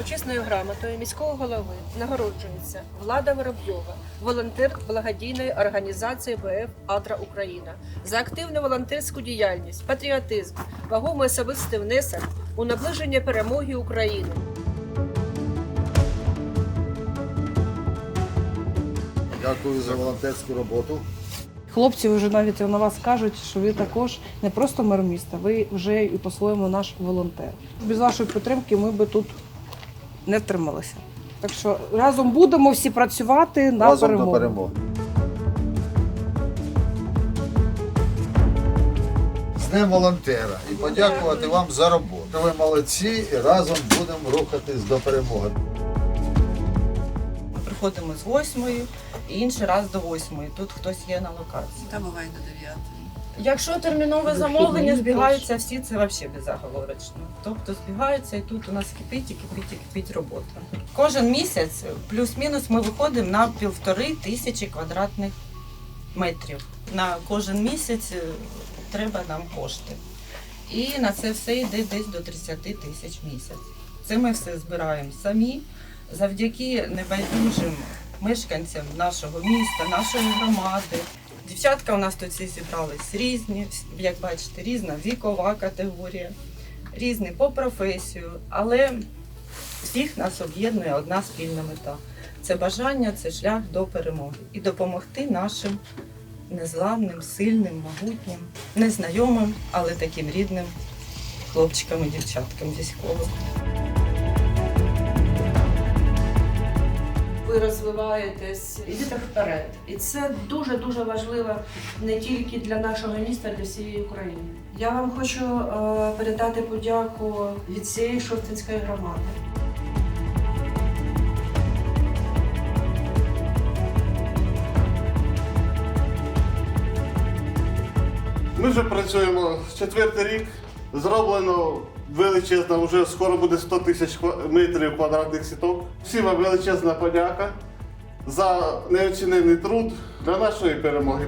Почесною грамотою міського голови нагороджується Влада Воробйова, волонтер благодійної організації БФ Адра Україна за активну волонтерську діяльність, патріотизм, вагомий особистий внесок у наближення перемоги України. Дякую за волонтерську роботу. Хлопці вже навіть на вас кажуть, що ви також не просто мер міста, ви вже і по-своєму наш волонтер. Без вашої підтримки ми би тут не втрималися. Так що разом будемо всі працювати на Разом перемогу. до перемоги. З Днем волонтера і подякувати вам за роботу. Ви молодці і разом будемо рухатись до перемоги. Ми приходимо з восьмої і інший раз до восьмої. Тут хтось є на локації. Та буває до 9. Якщо термінове замовлення збігаються всі, це взагалі безоговорочно. Тобто збігаються і тут у нас кипить і кипить і кипить робота. Кожен місяць, плюс-мінус, ми виходимо на півтори тисячі квадратних метрів. На кожен місяць е, треба нам кошти. І на це все йде десь до 30 тисяч місяць. Це ми все збираємо самі завдяки небайдужим мешканцям нашого міста, нашої громади. Дівчатка у нас тут всі зібрались різні, як бачите, різна вікова категорія, різні по професію, але всіх нас об'єднує одна спільна мета. Це бажання, це шлях до перемоги і допомогти нашим незламним, сильним, могутнім, незнайомим, але таким рідним хлопчикам і дівчаткам військовим. Розвиваєтесь, ідете вперед. І це дуже дуже важливо не тільки для нашого міста, а для всієї України. Я вам хочу е, передати подяку від цієї шостинської громади. Ми вже працюємо четвертий рік. Зроблено величезно, вже скоро буде 100 тисяч метрів квадратних сіток. Всім вам величезна подяка за неоцінений труд для нашої перемоги.